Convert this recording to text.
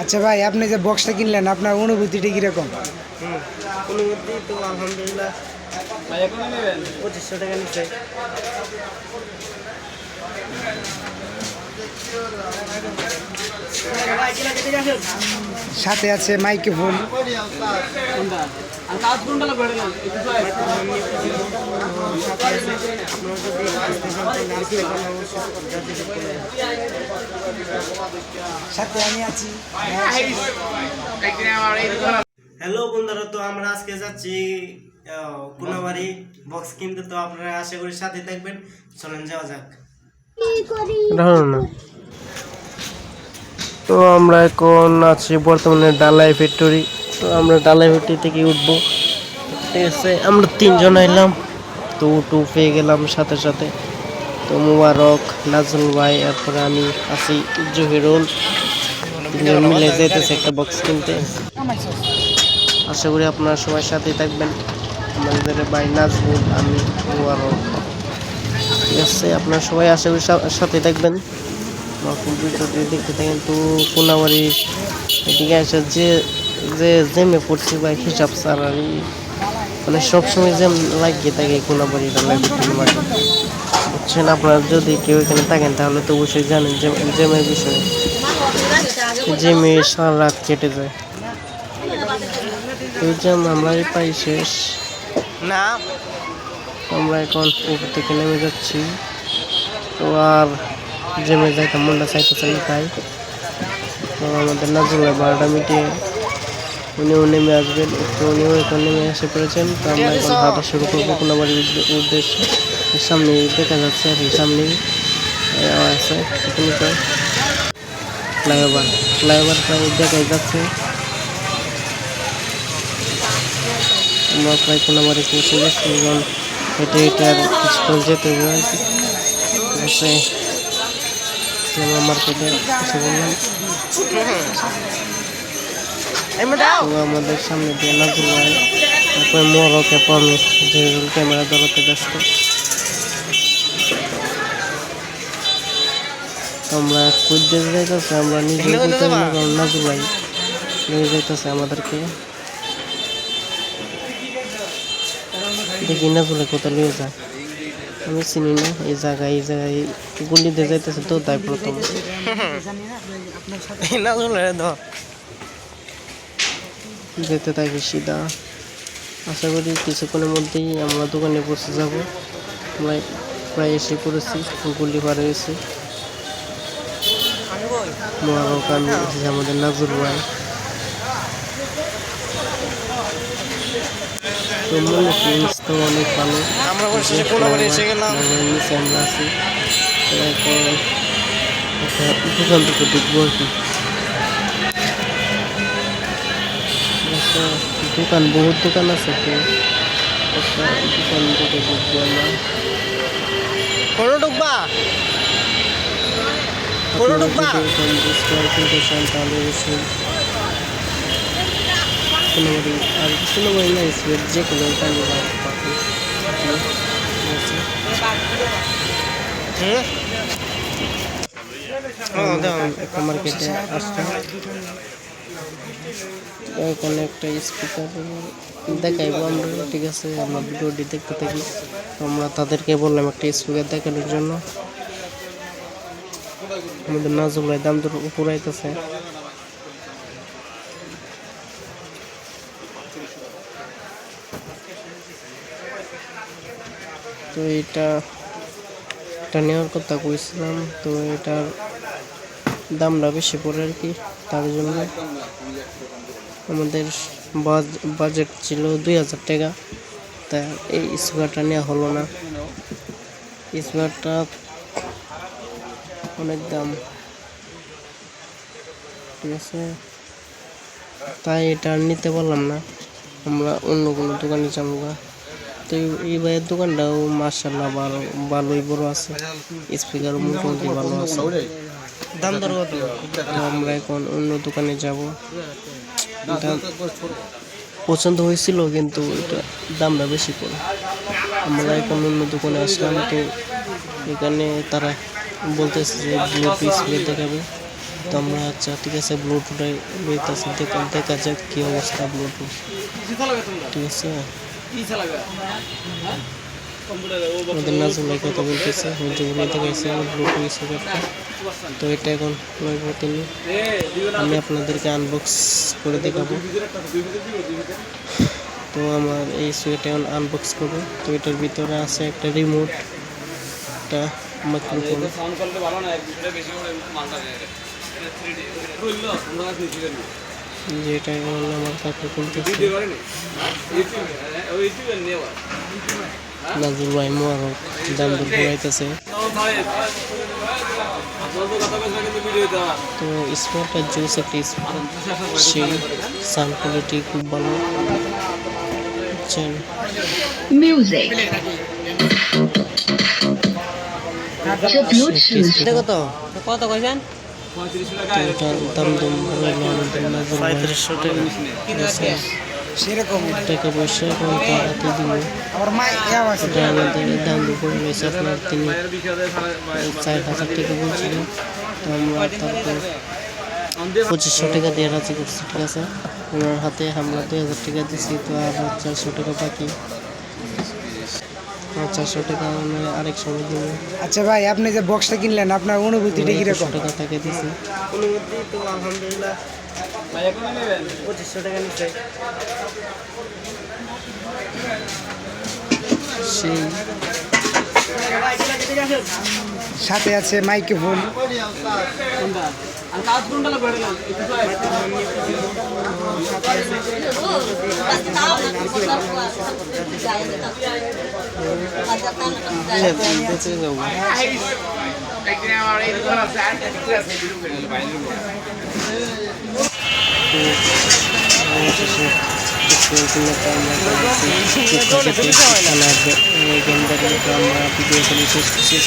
আচ্ছা ভাই, আপনি যে বক্সটা কিনলেন, আপনার অনুভূতিটা কীরকম? অনুভূতি তো আলহামদুলিল্লাহ সাথে আছে মাইক্রোফোন। সাথে আমি আছি হ্যালো বন্ধুরা তো আমরা আজকে যাচ্ছি আহ, কোনাবাড়ি বক্স কিনতে। তো আপনারা আশা করি সাথে থাকবেন। চলেন যাওয়া যাক। তো আমরা এখন আছি বর্তমানে ডালাই ফ্যাক্টরি। তো আমরা ডালাই ফ্যাক্টরি থেকে উঠবো। ঠিক আছে, আমরা তিনজন এলাম তো উঠু পেয়ে গেলাম সাথে সাথে। তো মুবারক নাজুল ভাই, এরপরে আমি আছি জহিরুল। তিনজন মিলে যেতেছে একটা বক্স কিনতে। আশা করি আপনারা সবাই সাথেই থাকবেন। আমাদের ভাই নাজমুল, আমি, মুবারক। ঠিক আছে, আপনারা সবাই আশা করি সাথে থাকবেন। দেখতে থাকেন, তো কোনাবাড়ির এদিকে আসে যে যে জেমে পড়ছি বা হিসাব স্যার আর মানে সবসময় জ্যাম লাগিয়ে থাকে কোনাবাড়ির লাইব্রেরির মাঠে বুঝছেন? আপনারা যদি কেউ এখানে থাকেন তাহলে তো অবশ্যই জানেন যে জ্যামের বিষয়ে। জ্যামে সারা রাত কেটে যায়। তো জ্যাম আমরা পাই শেষ। না। আমরা এখন উপর থেকে নেমে যাচ্ছি। তো আর জেমে যাইতাম মনটা চাইতেছে না তাই। তো আমাদের নাজুলের বারোটা মিটিয়ে উনিও নেমে আসবেন তো উনিও এখন নেমে এসে পড়েছেন। তো আমরা এখন হাঁটা শুরু করব কোনাবাড়ির উদ্দেশ্যে। সামনে দেখা যাচ্ছে আর এই সামনেই আছে ফ্লাইওভার। ফ্লাইওভার প্রায় দেখাই যাচ্ছে। আমরা প্রায় কোনাবাড়ি পৌঁছে গেছি এবং হেঁটে হেঁটে আর কিছুক্ষণ যেতে হবে আর কি। সিনেমা মার্কেটে এসে বললাম আমাদের সামনে দিয়ে নাজুল ভাই। তারপরে মরকে যে ক্যামেরা ধরাতে ব্যস্ত। আমরা কুদ্দে যাইতেছে? আমরা নিজে না কারণ ভাই নিয়ে যাইতেছে আমাদেরকে। দেখি নাজুলে কোথাও নিয়ে যায় আমি চিনি না এই জায়গায় এই জায়গায় গুলিতে যাইতেছে তো তাই প্রথম। যেতে থাকি সিধা আশা করি কিছুক্ষণের মধ্যেই আমরা দোকানে বসে যাব। আমরা প্রায় এসে পড়েছি গুলি পারে গেছি মোবারক আমি এসেছি আমাদের নাজুর ভাই। তো মনে ফিলিংস তো অনেক ভালো। আমরা এসে গেলাম। নিচে আমরা আছি। তো এখন একটা দোকান থেকে ঢুকবো আর কি একটা দোকান বহুত দোকান আছে তো। একটা দোকান থেকে ঢুকবো আমরা। কোনো ঢুকবা কোনো আর না যে কোনো পানি বা পাখি। একটা মার্কেটে আসতে। এখানে একটা স্পিকার দেখাইবো আমরা, ঠিক আছে, আমরা ভিডিওটি দেখতে থাকি। আমরা তাদেরকে বললাম একটা স্পিকার দেখানোর জন্য। আমাদের নাজুল ভাই দাম দর উপর আইতেছে তো এটা এটা নেওয়ার কথা কইছিলাম। তো এটার দামটা বেশি পড়ে আর কি, তার জন্য আমাদের বাজেট ছিল দুই হাজার টাকা। তা এই স্কোয়ারটা নেওয়া হলো না। স্কোয়ারটা অনেক দাম। ঠিক আছে? তাই এটা নিতে পারলাম না। আমরা অন্য কোনো দোকানে যাব। তো এই- ভাইয়ের দোকানটাও মার্শাল্লাহ ভালো, ভালোই বড় আছে। স্পিকারও মোটামুটি ভালো আছে। দাম দর কত? আমরা এখন অন্য দোকানে যাব। পছন্দ হয়েছিল, কিন্তু এটা দামটা বেশি পড়ে। আমরা এখন অন্য দোকানে আসলাম, তো এখানে তারা বলতেছে যে ব্লু পিস দেখাবে। তো আমরা আচ্ছা ঠিক আছে ব্লুটুথে লইতেছি দেখা দেখা যাক কী অবস্থা ব্লুটুথ ঠিক আছে? আমাদের নাজুল ভাই কথা বলতেছে মিন্টু ভাই দেখাইছে ব্লুটুথ একটা তো এটা এখন লইব তিনি আমি আপনাদেরকে আনবক্স করে দেখাবো। তো আমার এই সুইটা এখন আনবক্স করব। তো এটার ভিতরে আছে একটা রিমোট একটা মাইক্রোফোন ভালো না 3D রইল আমরা যেটা কাছে? খুলতেছে ভাই মোয়ারক দাম দর ঘুরাইতেছে তো স্পোর্টটা জুস একটি sport। সেই সাউন্ড কোয়ালিটি খুব ভালো। Music. The কত কত কইছেন? টাকা আছে পয়সা আছে দাম আপনার চার হাজার টাকা তারপর পঁচিশশো টাকা দিয়ে করছি, ঠিক আছে? ওনার হাতে আমরা দুই হাজার টাকা দিচ্ছি তো আবার চারশো টাকা বাকি। চারশো টাকা আরেক সময় দিব। আচ্ছা ভাই আপনি যে বক্সটা কিনলেন আপনার অনুভূতিটা কীরকম? টাকা তাকে দিছি। অনুভূতি তো আলহামদুলিল্লাহ পঁচিশশো টাকা নিচ্ছে সেই। সাথে আছে মাইক্রোফোন। আমার শেষ